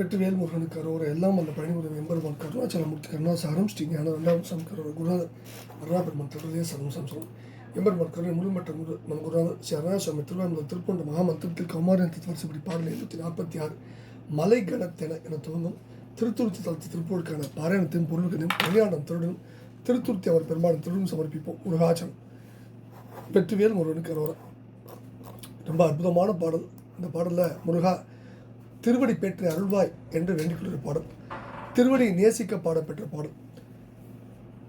வெற்றிவேல் முருகனுக்கு அரோர எல்லாம் அந்த பழனிமுறை எம்பெருமான் கருணாச்சலமூர்த்தி கருணாசாரம் ஸ்ரீ ஞான ரெண்டாம் சம் கரோர குருநாதர் அருணாபெருமான் தொடர்லேயே சரம் சம்சம் எம்பெருமான் கருணை முழுமற்ற குரு நம் குருநாதர் ஸ்ரீ அருணாசுவாமி திருவாரூர் திருப்பொண்ட மகாமந்திரத்தில் கௌமாரியன் தத்துவரசப்படி பாடல் எழுநூற்றி நாற்பத்தி ஆறு மலை கணத்தென என துவங்கும் திருத்துருத்தி தளத்து திருப்பூருக்கான பாராயணத்தின் பொருள்களையும் கல்யாணம் திருடனும் திருத்துருத்தி அவர் பெரும்பாலும் திருடும் சமர்ப்பிப்போம். முருகாச்சலம். வெற்றிவேல் முருகனுக்கு அரோரா ரொம்ப அற்புதமான பாடல். இந்த பாடலில் முருகா திருவடி பெற்ற அருள்வாய் என்று வேண்டிக்கொள்கிற பாடல். திருவடி நேசிக்க பாடப்பெற்ற பாடல்.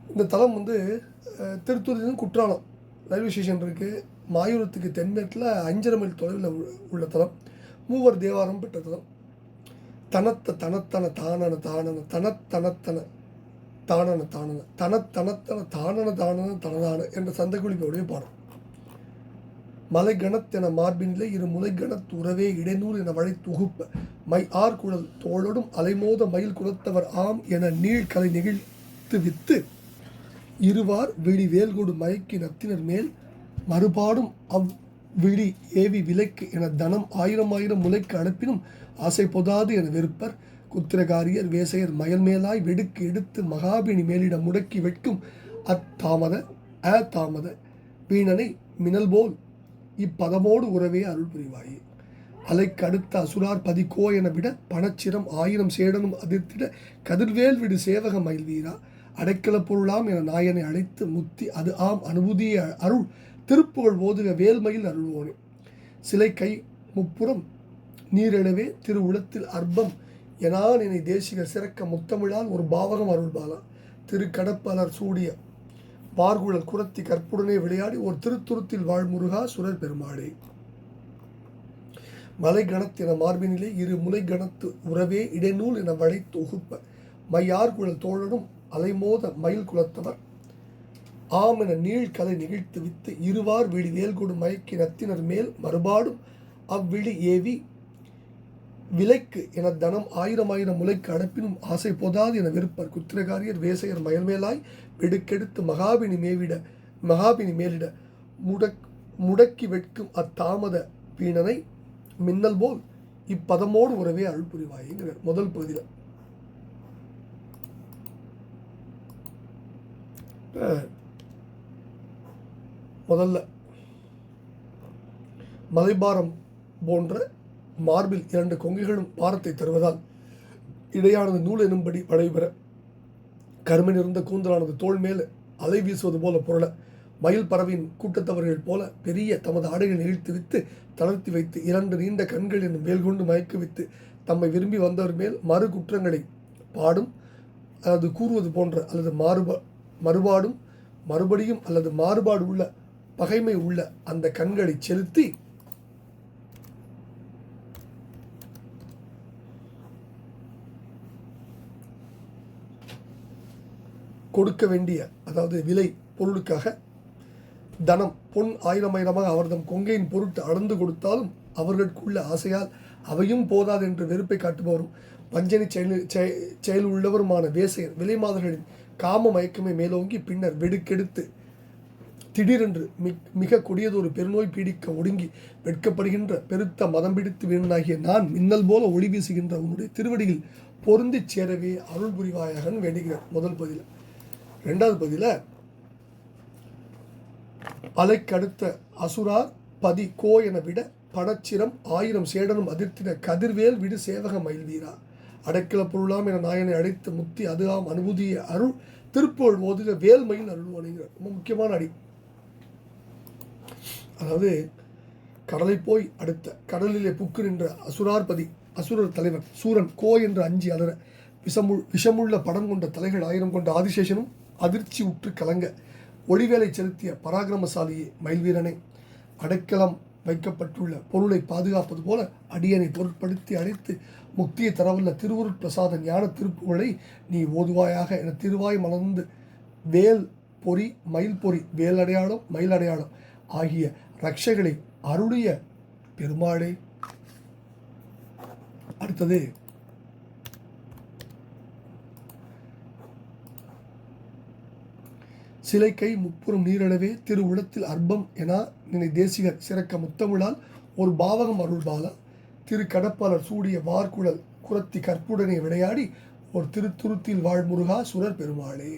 இந்த தலம் வந்து திருத்தூரிலிருந்து குற்றாலம் ரயில்வே ஸ்டேஷன் இருக்குது மாயூரத்துக்கு தென்மேற்கில் அஞ்சரை மைல் தொலைவில் உள்ள- தலம். மூவர் தேவாரம் பெற்ற தலம். தனத்த தனத்தன தானன தானன தனத்தனத்தன தானன தானன தனத்தனத்தன தானன தானன தனதான என்ற சந்தகுளிப்போடைய பாடம் மலை கணத்தென மார்பினிலே இரு முலை கணத்து உறவே இடைநூல் என வழி தொகுப்ப. மை ஆர் குழல் தோளோடும் அலைமோத மயில் குலத்தவர் ஆம் என நீழ்கலை நெகிழ்த்து வித்து இருவார் விழி வேல்கொடு மயக்கி நத்தினர் மேல் மறுபாடும் அவ் விழி ஏவி விலைக்கு என தனம் ஆயிரம் ஆயிரம் முலைக்கு அனுப்பினும் ஆசை பொதாது என வெறுப்பர். குத்திரகாரியர் வேசையர் மயல் மேலாய் வெடுக்கு எடுத்து மகாபிணி மேலிடம் முடக்கி வெட்கும் அத்தாமத அ தாமத வீணனை மினல் போல் இப்பதமோடு உறவே அருள் புரிவாயே. அலைக்கடுத்த அசுரார் பதிக்கோ என விட பணச்சிரம் ஆயிரம் சேடனும் அதிர்த்திட கதிர்வேல் விடு சேவக மயில் வீரா அடைக்கல பொருளாம் என நாயனை அழைத்து முத்தி அது ஆம் அனுபூதிய அருள். திருப்புகழ் ஓதுக வேல்மயில் அருள்வோனே. சிலை கை முப்புறம் நீரெழவே திருவுளத்தில் அர்ப்பம் எனான் என்னை தேசிகர் சிறக்க முத்தமிழால் ஒரு பாவகம் அருள்பாலா. திருக்கடப்பலர் சூடிய பார்குழல் குரத்தி கற்புடனே விளையாடி ஒரு திருத்துருத்தில் வாழ்முருகா சுரர் பெருமாளே. மலை கணத்தின மார்பினிலே இரு முலை கணத்து உறவே இடைநூல் என வழி தொகுப்ப மையார்குழல் தோழனும் அலைமோத மயில் குலத்தவர். ஆம் என நீழ்கலை நிகழ்த்து வித்து இருவார் விழி வேல்கொடு மயக்கி நத்தினர் மேல் மறுபாடும் அவ்விழி ஏவி விலைக்கு என தனம் ஆயிரம் ஆயிரம் முலைக்கு அனுப்பினும் ஆசை போதாது என விருப்பர் குத்திரகாரியர் வேசையர் மயல்மேலாய் வெடுக்கெடுத்து மகாபினி மேவிட மகாபினி மேலிட முடக் முடக்கி வெட்கும் அத்தாமத வீணனை மின்னல் போல் இப்பதமோடு உறவே அருள் புரிவாய்ங்கிறார் முதல் பகுதியில். முதல்ல மலைபாரம் போன்ற மார்பில் இரண்டு கொங்கைகளும் பாரத்தை தருவதால் இடையானது நூல் எனும்படி வளைபெற கருமன் கூந்தலானது தோள் மேல் அலை வீசுவது போல பொருள. மயில் பறவையின் கூட்டத்தவர்கள் போல பெரிய தமது ஆடைகளை இழுத்து வித்து தளர்த்தி வைத்து இரண்டு நீண்ட கண்கள் என்னும் மேல் கொண்டு மயக்க வைத்து தம்மை விரும்பி வந்தவர் மேல் மறு குற்றங்களை பாடும் அல்லது கூறுவது போன்ற அல்லது மாறுபா மறுபாடும் மறுபடியும் அல்லது மாறுபாடு உள்ள பகைமை உள்ள அந்த கண்களை செலுத்தி கொடுக்க வேண்டிய அதாவது விலை பொருளுக்காக தனம் பொன் ஆயிரம் ஆயிரமாக அவர்தம் கொங்கையின் பொருட்டு அளந்து கொடுத்தாலும் அவர்களுக்குள்ள ஆசையால் அவையும் போதாது என்று வெறுப்பை காட்டுபவரும் வஞ்சனை செயல் செயல் உள்ளவருமான வேசையர் விலைமாதர்களின் காம மயக்கமே மேலோங்கி பின்னர் வெடுக்கெடுத்து திடீரென்று மிக் மிக கொடியதொரு பெருநோய் பீடிக்க ஒடுங்கி வெட்கப்படுகின்ற பெருத்த மதம் பிடித்து வீணனாகிய நான் மின்னல் போல ஒளி வீசுகின்ற உன்னுடைய திருவடியில் பொருந்திச் சேரவே அருள் புரிவாயாக வேண்டுகிறார். முதல் பதிலாக ரெண்டாவது பதியில் அலைக்கடுத்த அசுரார் பதி கோ என விட படச்சிரம் ஆயிரம் சேடனும் அதிர்த்தின கதிர்வேல் விடு சேவக மயில் வீரா அடைக்கல பொருளாம் என நாயனை அழைத்து முத்தி அதுகாம் அனுபூதிய அருள் திருப்போல் ஓதுக வேல்மயில் அருள் ரொம்ப முக்கியமான அடி. அதாவது கடலை போய் அடுத்த கடலிலே புக்கு நின்ற அசுரார்பதி அசுரர் தலைவர் சூரன் கோ என்று அஞ்சி அலற விஷமுள் விஷமுள்ள படம் கொண்ட தலைகள் ஆயிரம் கொண்ட ஆதிசேஷனும் அதிர்ச்சி உற்று கலங்க ஒளிவேலை செலுத்திய பராக்கிரமசாலியே மயில்வீரனை அடைக்கலம் வைக்கப்பட்டுள்ள பொருளை பாதுகாப்பது போல அடியனை பொருட்படுத்தி அழைத்து முக்தியை தரவல்ல திருவுருட்பிரசாத ஞான திருப்புகளை நீ ஓதுவாயாக என திருவாய் மலர்ந்து வேல் பொறி மயில் பொறி வேல் அடையாளம் மயில் அடையாளம் ஆகிய ரக்ஷைகளை அருளிய பெருமாளே. அடுத்தது சிலை கை முப்புறம் நீரளவே திரு உளத்தில் அற்பம் என நினை தேசிகர் சிறக்க முத்தமிழால் ஒரு பாவகம் அருள்பால திரு கடப்பாளர் சூடிய வார்குழல் குரத்தி கற்புடனே விளையாடி ஒரு திருத்துருத்தில் வாழ் முருகா சுரர் பெருமாளே.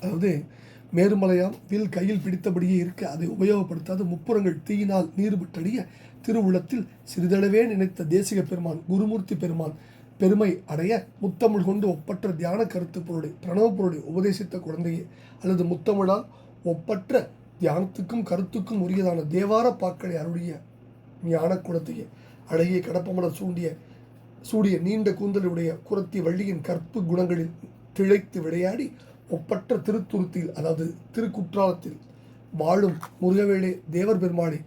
அதாவது மேருமலையாம் வில் கையில் பிடித்தபடியே இருக்க அதை உபயோகப்படுத்தாத. முப்புறங்கள் தீயினால் நீர்பட்டடிய திருவுளத்தில் சிறிதளவே நினைத்த தேசிக பெருமான் குருமூர்த்தி பெருமான் பெருமை அடைய முத்தமிழ் கொண்டு ஒப்பற்ற தியான கருத்து பொருளை பிரணவ பொருளை உபதேசித்த குழந்தையே அல்லது முத்தமிழால் ஒப்பற்ற தியானத்துக்கும் கருத்துக்கும் உரியதான தேவார பாக்களை அருளிய ஞான குலத்தையே அழகிய கடப்பமலர் சூண்டிய சூடிய நீண்ட கூந்தலுடைய குரத்தி வள்ளியின் கற்பு குணங்களில் திளைத்து விளையாடி ஒப்பற்ற திருத்துருத்தில் அதாவது திருக்குற்றாலத்தில் வாழும் முருகவேளே தேவர் பெருமாளே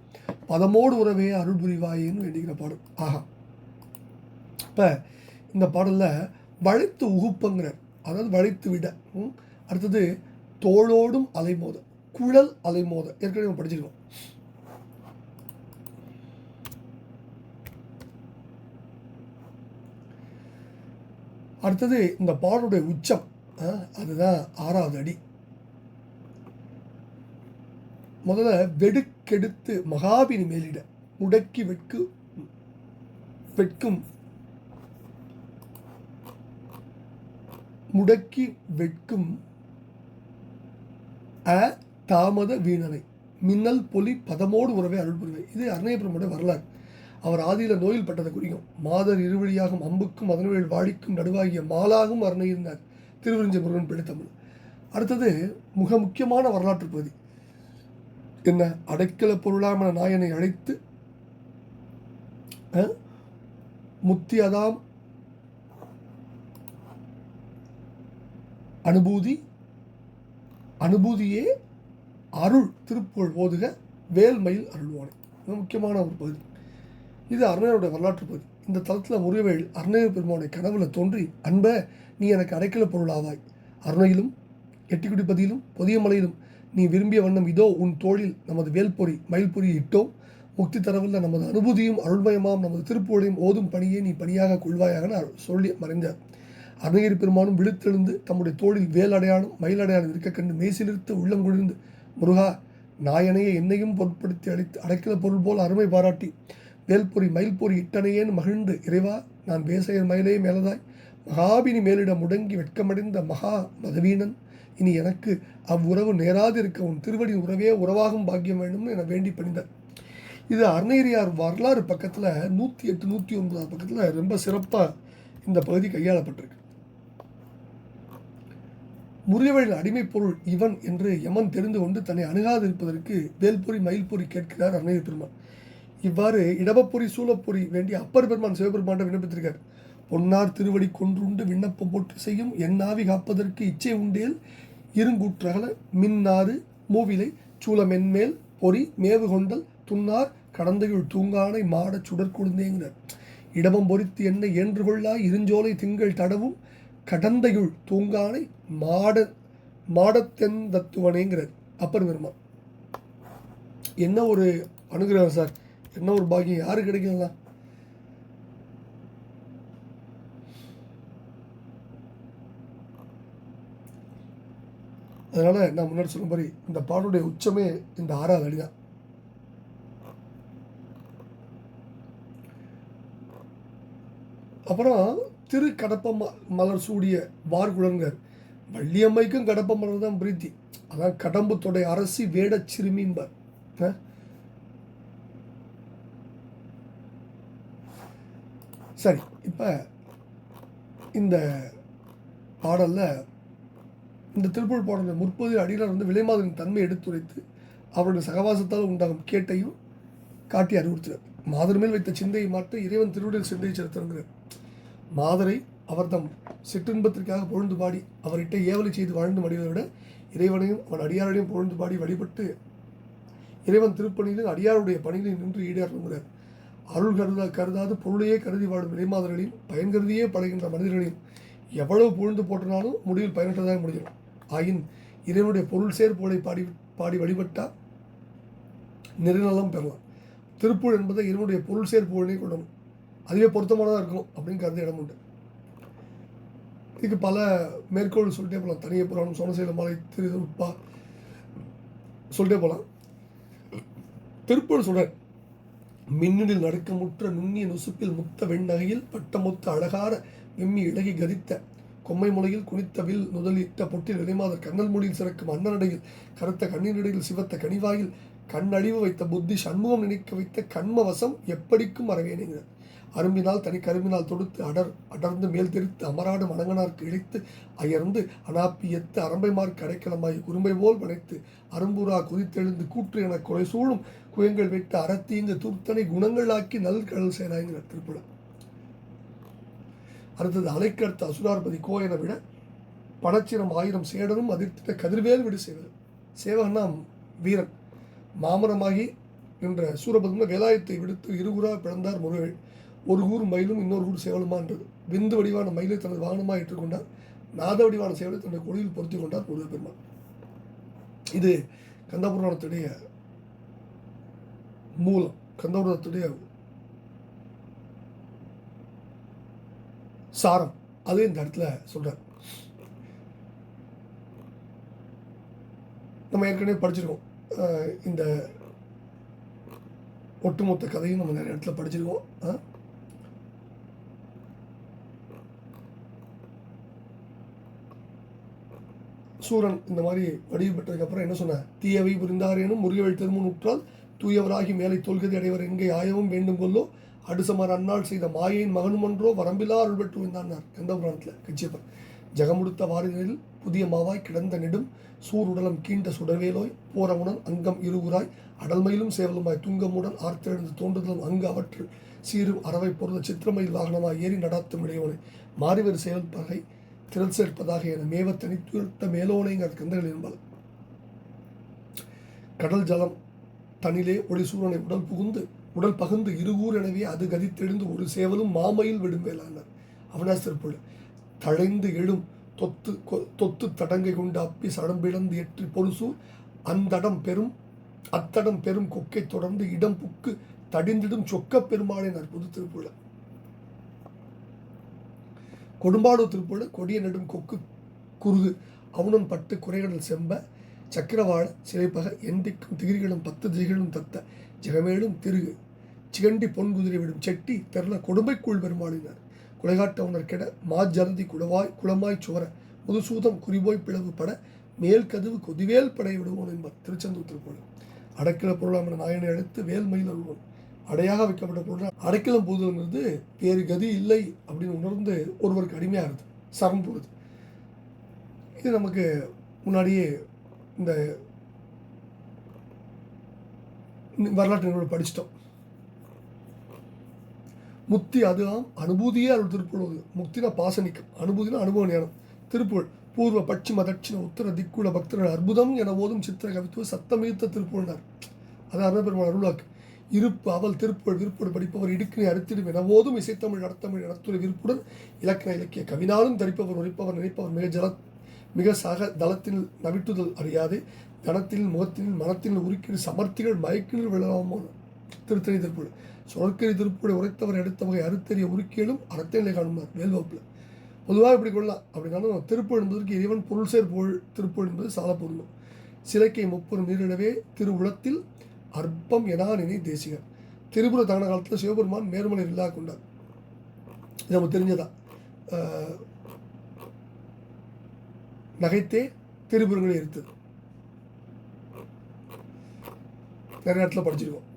பதமோடு உறவே அருள் புரிவாயேன்னு வேண்டுகிற பாடும் ஆஹா. இப்போ இந்த பாடலில் வளைத்து உகுப்பங்கிறார் அதாவது வளைத்து விட ம். அடுத்தது தோளோடும் அலைமோத குழல் அலைமோத ஏற்கனவே நம்ம படிச்சிருக்கோம் அடுத்தது இந்த பாடலுடைய உச்சம் ஆ, அதுதான் ஆறாவது அடி முதல்ல வெடுக்கெடுத்து மகாபினி மேலிட முடக்கி வெட்கு வெட்கும் முடக்கி வெட்கும் அ தாமத வீணனை மின்னல் பொலி பதமோடு உறவை அருள் புரிவை. இது அருணயபுரமுடைய வரலாறு. அவர் ஆதியில் நோயில் பட்டதை குறிக்கும். மாதர் இருவழியாகும் அம்புக்கும் அதனவேல் வாழிக்கும் நடுவாகிய மாலாகும் அருணை இருந்தார். திருவிருஞ்ச முருகன் பிடித்தமிழ் அடுத்தது மிக முக்கியமான வரலாற்று பகுதி. என்ன? அடைக்கல பொருளாமன நாயனை அழைத்து முத்தியதாம் முத்தி அதாம் அனுபூதி அனுபூதியே அருள் திருப்புகழ் ஓதுக வேல்மயில் அருள்வானை. மிக முக்கியமான ஒரு பகுதி. இது அருணையோட வரலாற்று பகுதி. இந்த தளத்தில் முருகவேல் அருணைய பெருமானுடைய கனவுல தோன்றி அன்ப நீ எனக்கு அடைக்கல பொருளாவாய். அருணையிலும் எட்டிக்குடிப்பதியிலும் பதியிலும் மலையிலும் நீ விரும்பிய வண்ணம் இதோ உன் தோளில் நமது வேல்பொறி மயில்பொறி இட்டோம். முக்தி தரவுள்ள நமது அனுபூதியும் அருள்மயமாம் நமது திருப்புகழையும் ஓதும் பணியே நீ பணியாக கொள்வாயாக சொல்லி மறைந்தார். அருணகிரி பெருமானும் விழுத்தெழுந்து தம்முடைய தோளில் வேல் அடையாளம் மயில் அடையாளம் இருக்க கண்டு மெய்சிலிருத்து உள்ளம் குளிர்ந்து முருகா நாயனையே என்னையும் பொருட்படுத்தி அழைத்து அடைக்கல பொருள் போல் அருமை பாராட்டி வேல்பொறி மயில்பொறி இட்டனையேன் மகிழ்ந்து இறைவா நான் வேசையர் மயிலே மேலதாய் மகாபினி மேலிடம் முடங்கி வெட்கமடைந்த மகா மதவீனன் இனி எனக்கு அவ்வுறவு நேராதிருக்க உன் திருவடி உறவே உறவாகும் பாக்கியம் வேண்டும் என வேண்டி பணிந்தார். இது அருணகிரியார் வரலாறு பக்கத்தில் நூற்றி எட்டு நூற்றி ஒன்பதாவது பக்கத்தில் ரொம்ப சிறப்பாக இந்த பகுதி கையாளப்பட்டிருக்கு. முருகவேலின் அடிமைப் பொருள் இவன் என்று யமன் தெரிந்து கொண்டு தன்னை அணுகாதிருப்பதற்கு வேல்பொறி மயில்பொறி கேட்கிறார் அருணகிரி பெருமான். இவ்வாறு இடவப்பொறி சூலப்பொறி வேண்டி அப்பர் பெருமான் சிவபெருமான் விண்ணப்பித்திருக்கார். பொன்னார் திருவடி கொன்றுண்டு விண்ணப்பம் போட்டு செய்யும் என்னாவி காப்பதற்கு இச்சை உண்டேல் இருங்கூற்றகல மின்னாறு மூவிலை சூளமென்மேல் பொறி மேவு கொண்டல் துன்னார் கடந்தையுள் தூங்கானை மாடச் சுடர் குழுந்தேங்கிறார் இடமம் பொறித்து என்னை ஏன்று கொள்ளாய் இருஞ்சோலை திங்கள் தடவும் கடந்தையுள் தூங்கானை மாட மாடத்தெந்தத்துவனேங்கிறார் அப்பர் பெருமான் என்ன ஒரு அனுகிரகம் சார்? என்ன ஒரு பாக்கியம்? யாரு கிடைக்குங்களா அதனால நான் முன்னாடி சொன்ன மாதிரி இந்த பாட்டுடைய உச்சமே இந்த ஆறாவது அடி தான் அப்புறம் திரு கடப்ப மலர் சூடிய வார்குழங்கர் வள்ளியம்மைக்கும் கடப்ப மலர் தான் பிரீத்தி. அதான் கடம்பு தொடை அரசி வேடச் சிறுமிம்பர் சரி இப்போ இந்த பாடலில் இந்த திருப்பூர் பாடலில் முற்பது அடியினர் வந்து விலைமாதனின் தன்மை எடுத்துரைத்து அவருடைய சகவாசத்தால் உண்டாகும் கேட்டையும் காட்டி அறிவுறுத்துகிறார் மாதர் மேல் வைத்த சிந்தையை மாற்ற இறைவன் திருவுடல் சிந்தையை செலுத்துகிறார். மாதரை அவர் தம் சிற்றின்பத்திற்காக புகழ்ந்து பாடி அவர்கிட்ட ஏவலை செய்து வாழ்ந்து மடிவதை விட இறைவனையும் அவன் அடியாரையும் புகழ்ந்து பாடி வழிபட்டு இறைவன் திருப்பணியிலும் அடியாருடைய பணியில் நின்று ஈடேறணுங்கிறார் அருள் கருதா கருதாது பொருளையே கருதி வாழும் இறைமாதர்களையும் பயன் கருதியே பழகின்ற மனிதர்களையும் எவ்வளவு பொழுது போட்டனாலும் முடிவில் பயனற்றதாக முடியும். ஆயின் இறைவனுடைய பொருள் சேர் புகழை பாடி பாடி வழிபட்டால் நெருநலம் பெறலாம். திருப்பூர் என்பதை இறைவனுடைய பொருள் சேர் புகழனை அதுவே பொருத்தமானதாக இருக்கும் அப்படின்னு கருதி இடம் உண்டு. இதுக்கு பல மேற்கோள் சொல்லிட்டே போகலாம் தனிய புராணம் சோனசேல மலை திரு உட்பா. சொல்லிட்டே போகலாம் திருப்பூர் சொல்கிறார் மின்னலில் நடுக்கமுற்ற நுண்ணிய நுசுப்பில் முத்த வெண்ணகையில் பட்டமொத்த அழகார வெம்மி இழகி கதித்த கொம்மை முளையில் குனித்த வில் நுதலிட்ட பொட்டில் விரைமாதர் கண்ணல் மொழியில் சிறக்கும் அன்னநடையில் கருத்த கண்ணீரிடையில் சிவத்த கனிவாயில் கண்ணழிவு வைத்த புத்தி சண்முகம் நினைக்க வைத்த கண்மவசம் எப்படிக்கும் அறவேனுங்கிறார் அரும்பினால் தனி கரும்பினால் தொடுத்து அடர் அடர்ந்து மேல் தெரித்து அமராடு மணங்கனார்க்கு இழைத்து அயர்ந்து அனாப்பியத்து அரம்பைமார்க்கு அடைக்கலமாய் குறும்பை போல் படைத்து அரும்புரா குதித்தெழுந்து கூற்று என கொலை சூழும் குயங்கள் வெட்டு அறத்தீங்கு தூர்த்தனை குணங்களாக்கி நல் கடல் சேராய்கிறார் திருப்புலம் அடுத்தது அலைக்கடுத்த அசுரார்பதி கோயனை விட பணச்சிரம் ஆயிரம் சேடனும் அதிர்த்திட்ட கதிர்வேல் விடு செய்வது. சேவகன்னா வீரன். மாமரமாகி என்ற சூரபத்ம வேலாயத்தை விடுத்து இருகுறா பிறந்தார் முருகன். ஒரு ஊர் மயிலும் இன்னொரு ஊர் சேவலுமான்றது. விந்து வடிவான மயிலை தனது வாகனமாக ஏற்றுக்கொண்டார் நாத வடிவான சேவலை தனது கொடியில் பொருத்தி கொண்டார் முருகப்பெருமான் இது கந்தபுராணத்துடைய மூலம் கந்தபுராணத்துடைய சாரம். அது இந்த இடத்துல சொல்கிறார் நம்ம ஏற்கனவே படிச்சிருக்கோம். இந்த ஒட்டுமொத்த கதையும் நம்ம நிறைய இடத்துல படிச்சிருக்கோம். சூரன் இந்த மாதிரி வடிவு பெற்றதுக்கப்புறம் என்ன சொன்ன தீயவை புரிந்தாரேனும் முருகவள் திருமுன் உற்றால் தூயவராகி மேலை தொல்கதி அடைவர். எங்கே ஆயவும் வேண்டும் கொள்ளோ அடுசமர் அன்னாள் செய்த மாயையின் மகனும் ஒன்றோ வரம்பிலா அருள் பெற்று வந்தார் எந்த புராணத்தில்? கச்சியப்பர் ஜெகமுடுத்த வாரிகளில் புதிய மாவாய் கிடந்த நெடும் சூருடலம் கீண்ட சுடர்வேலோய் போரமுடன் அங்கம் இருவுராய் அடல்மையிலும் சேவலுமாய் துங்கமுடன் ஆர்த்தெழுந்து தோன்றுதலும் அங்கு அவற்றில் சீரும் அறவை பொருள் சித்திரமயில் வாகனமாய் ஏறி நடாத்தும் இடையோனை. மாறிவர் செயல் பகை திறன் சேர்ப்பதாக என மேவ தனித்துயர்த்த மேலோனைங்கிற கந்தகள் என்பது கடல் ஜலம் தனிலே ஒளிசூரனை உடல் புகுந்து உடல் பகுந்து இருகூர் எனவே அது கதித்தெழுந்து ஒரு சேவலும் மாமையில் விடும் வேளாணர் அவனாசிற்பொழு தழைந்து எழும் தொத்து கொ- தொத்து தடங்கை கொண்டு அப்பி சடம்பிழந்து எற்றி பொருசூர் அந்தடம் பெரும் அத்தடம் பெரும் கொக்கை தொடர்ந்து இடம் புக்கு தடிந்திடும் சொக்கப் பெருமாளின் அற்புத திருப்புழ கொடும்பாடு திருப்புழ கொடிய நெடும் கொக்கு குருகு அவுணன் பட்டு குறைகடல் செம்ப சக்கரவாழ சிலைப்பக எந்திக்கும் திகிரிகளும் பத்து திகிரிகளும் தத்த ஜெகமேலும் திருகு. சிகண்டி பொன் குதிரை விடும் செட்டி தெருள கொடுமைக்குள் பெருமாளினர். குலைகாட்டவுணர் கெட மாஜலதி குளவாய் குளமாய் சுவர முதுசூதம் குறிபோய் பிளவு பட மேல் கதவு கொதிவேல் படை விடுவோம் என்பார் திருச்செந்தூர் திருப்பூர். அடக்கில பொருளாம் நாயனை அழைத்து வேல் மயில் அடையாக வைக்கப்பட்ட அடைக்கலம் போதுங்கிறது வேறு கதி இல்லை அப்படின்னு உணர்ந்து ஒருவருக்கு அடிமையாகுது சரண் போடுது இது நமக்கு முன்னாடியே இந்த வரலாற்று நிகழ்வு படிச்சிட்டோம். முக்தி அதுதான் அனுபூதியே அருள் திருப்பூர் முக்தினா பாசனிக்கம் அனுபூதினா அனுபவ ஞானம். திருப்பூர் பூர்வ பட்சிம தட்சிண உத்தர திக்குல பக்தர்கள் அற்புதம் என ஓதும் சித்திர கவித்துவ சத்தமீர்த்த திருப்பூர்னார் அது அருணபெருமான் அருளாக்கு இருப்பு அவள் திருப்புகள் விருப்போடு படிப்பவர் இடுக்கினை அறுத்திடும் எனவோதும் இசைத்தமிழ் நடத்தமிழ் நடத்துறை விருப்புடன் இலக்கண இலக்கிய கவினாலும் தரிப்பவர் உரைப்பவர் நினைப்பவர் மிக ஜல மிக சக தளத்தில் நவிட்டுதல் அறியாது. தனத்தில் முகத்தில் மனத்தில் உருக்கிடு சமர்த்திகள் மயக்கினில் விழலாமோ திருத்தணி திருப்புள் சுழற்கரி திருப்புளை உரைத்தவர் எடுத்த வகை அறுத்தறிய உருக்கியலும் அறத்தநிலை காணும் வேல்வகுப்பில். பொதுவாக இப்படி கொள்ளலாம் அப்படின்னாலும் திருப்புள் என்பதற்கு இறைவன் பொருள் சேர் புகழ் திருப்புள் என்பது சால பொருந்தும் சிலைக்கை முப்பொரு நீரிடவே திருவுளத்தில் அற்பம் எனா நினை தேசிகர் திரிபுர தகன காலத்தில் சிவபெருமான் மேர்மலை இல்லா கொண்டார். இது நமக்கு தெரிஞ்சதா? நகைத்தே திரிபுரங்களை எரித்தது. நிறைய இடத்துல படிச்சிருக்கோம்.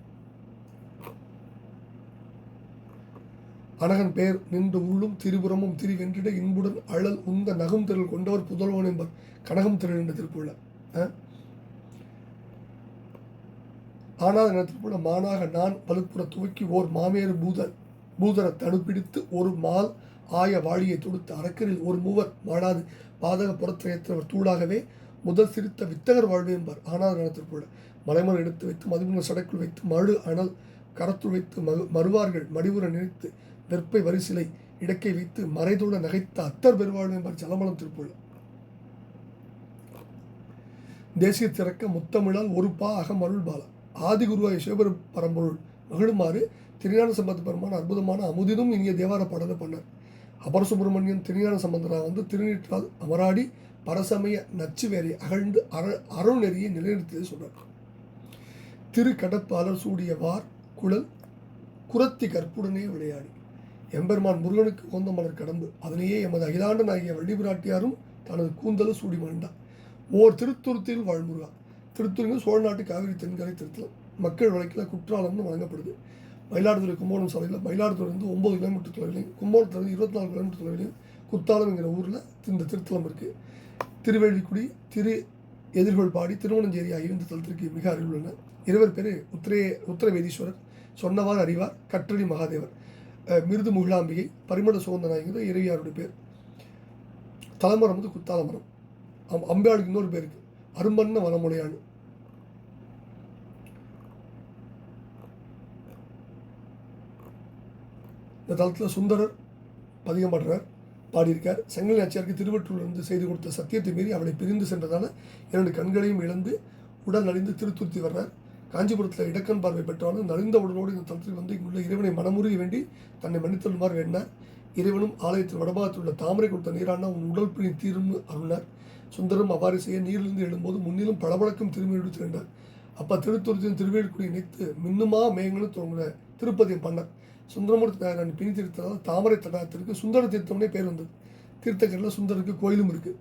அனகன் பெயர் நின்று உள்ளும் திரிபுரமும் திரிவென்றிட இன்புடன் அழல் உந்த நகும் திரள் கொண்டவர் புதல்வன் என்பர் கனகம் திரள் என்ற திருப்புள்ள ஆனால் என திருப்புள்ள மானாக நான் வலுப்புற துவக்கி ஓர் மாமேறு பூதர் பூதர தடுப்பிடித்து ஒரு மால் ஆய வாழியை தொடுத்து அரக்கரில் ஒரு மூவர் வாழாது பாதக புறத்திரையற்றவர் தூளாகவே முதல் சிரித்த வித்தகர் வாழ்வு என்பார். ஆனால் என மலைமலை எடுத்து வைத்து மதுமின சடக்குள் வைத்து மழு அனல் கரத்துள் வைத்து மறு மறுவார்கள் மடிவுற நினைத்து வெற்பை வரிசிலை இடக்கை வைத்து மறைதூட நகைத்த அத்தர் பெருவாழ்வு என்பார் ஜலமலம் திருப்புள்ள தேசிய திறக்க முத்தமிழால் ஒரு பா அகமருள் பாலா. ஆதிகுருவாய் சிவபெரும் பரம்பொருள் மகிழுமாறு திருஞான சம்பந்த பெருமான் அற்புதமான அமுதினும் இங்கே தேவார பாடலை பண்ணார் அபர சுப்பிரமணியன் திருஞான சம்பந்தரா வந்து திருநீற்றால் அமராடி பரசமய நச்சு வேரை அகழ்ந்து அர அருள் நெறியை நிலைநிறுத்தியது சொன்னார் திரு கடப்பாளர் சூடிய வார் குழல் குரத்தி கற்புடனே விளையாடி. எம்பெருமான் முருகனுக்கு உகந்த மலர் கடம்பு அதனையே எமது அகிலாண்டன் ஆகிய வள்ளிபிராட்டியாரும் தனது கூந்தலும் சூடி மகிழ்ந்தார். ஓர் திருத்துருத்தில் வாழ்முருகா. திருத்துருங்க சோழ நாட்டு காவிரி தென்கரை திருத்தலம். மக்கள் வழக்கில் குற்றாலம்னு வழங்கப்படுது. மயிலாடுதுறை கும்போணம் சாலையில் மயிலாடுதுறை வந்து ஒம்பது கிலோமீட்டர் தொலைவிலையும் கும்பகோணத்துலேருந்து இருபத்தி நாலு கிலோமீட்டர் தொலைவிலையும் குத்தாலம்ங்கிற ஊரில் இந்த திருத்தலம் இருக்குது திருவேழிக்குடி திரு எதிர்கொள் பாடி திருவண்ணஞ்சேரி ஆகிய இந்த தலத்திற்கு மிக அருகில் உள்ளன. இருவர் பேர் உத்திரே உத்தரவேதீஸ்வரர் சொன்னவார் அறிவார் கற்றடி மகாதேவர். மிருது முகிலாம்பிகை பரிமள சுகந்தநாயகர் இறைவியாருடைய பேர். தலைமரம் வந்து குத்தாலமரம். அம் அம்பாளுக்கு இன்னொரு பேருக்கு இருக்கு. அரும்பண்ண வனமுடையான்னு இந்த தளத்தில் சுந்தரர் பதிகம் பாடுறார் பாடியிருக்கார். செங்கல் நாச்சியாருக்கு திருவற்றூரிலிருந்து செய்து கொடுத்த சத்தியத்தை மீறி அவளை பிரிந்து சென்றதால் இரண்டு கண்களையும் இழந்து உடல் நலிந்து திருத்துருத்தி வர்றார். காஞ்சிபுரத்தில் இடக்கண் பார்வை பெற்றாலும் நலிந்த உடலோடு இந்த தளத்தில் வந்து இங்குள்ள இறைவனை மனமுருகி வேண்டி தன்னை மன்னித்தருமாறு வேண்டார் இறைவனும் ஆலயத்தில் வடபாகத்தில் உள்ள தாமரை கொடுத்த நீரான உன் உடல் பிணி தீரும்னு அருளார் சுந்தரம் அவ்வாறு செய்ய நீரிலிருந்து எழும்போது முன்னிலும் பளபளக்கும் திருமையோடு திரண்டார் அப்போ திருத்துருத்தின் திருவேற்குடி இணைத்து மின்னுமா மேயங்களும் தோங்கின திருப்பதியம் பண்ணார். சுந்தரமூர்த்தி நாயனான் பிரி தீர்த்தனால தாமரை தடாகத்திற்கு சுந்தர தீர்த்தம்னே பேர் வந்தது. தீர்த்தக்கரில் சுந்தருக்கு கோயிலும் இருக்கு.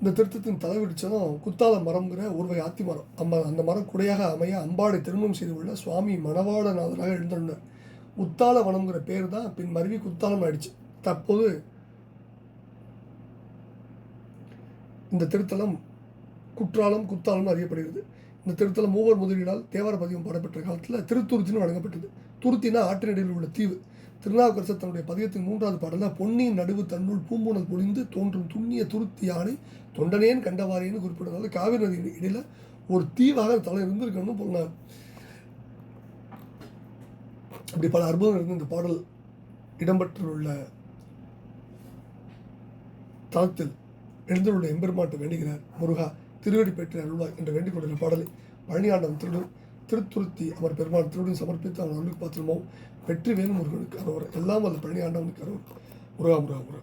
இந்த திருத்தத்தின் தலைவிடிச்சதும் குத்தால மரம்ங்கிற ஒருவை ஆத்தி மரம். அம்ம அந்த மரம் குடையாக அமைய அம்பாடை திருமணம் செய்து கொள்ள சுவாமி மணவாளநாதராக எழுந்திருந்தார். உத்தால வனம்ங்கிற பேர் தான் பின் மருவி குத்தாலம் ஆயிடுச்சு. தற்போது இந்த திருத்தலம் குற்றாலம் குத்தாலம் அறியப்படுகிறது. இந்த திருத்தலம் மூவர் முதலீடால் தேவார பதிகம் பாடப்பெற்ற காலத்தில் திருத்துருத்தின்னு வழங்கப்பட்டது. துருத்தினா ஆற்றினடையில் உள்ள தீவு. திருநாவுக்கரசர் தன்னுடைய பதியத்தின் மூன்றாவது பாடலில் பொன்னியின் நடுவு தன்னுள் பூம்புணல் பொழிந்து தோன்றும் துண்ணிய துருத்தி யானை தொண்டனேன் கண்டவாரேன்னு குறிப்பிடுறதால காவிரி நதி இடையில ஒரு தீவாக தலை இருந்திருக்கணும்னு போனார் அப்படி பல அற்புதங்கள் இருந்து இந்த பாடல் இடம்பெற்றுள்ள தளத்தில் எழுந்துள்ள எம்பெருமாட்டை வேண்டுகிறார். முருகா திருவடி பெற்ற அருள்வாய் என்று வேண்டிக் கொண்டுள்ள பாடலை பழனியாண்டம் திருடும் திருத்துருத்தி அவர் பெருமான் திருடன் சமர்ப்பித்து அவன் அருளுக்கு பாத்திரமோ வெற்றி வேணும் முருகனுக்கு அவர் எல்லாம் அந்த பழனியாண்டவனுக்கு அருள். முருகா முருகா முருகா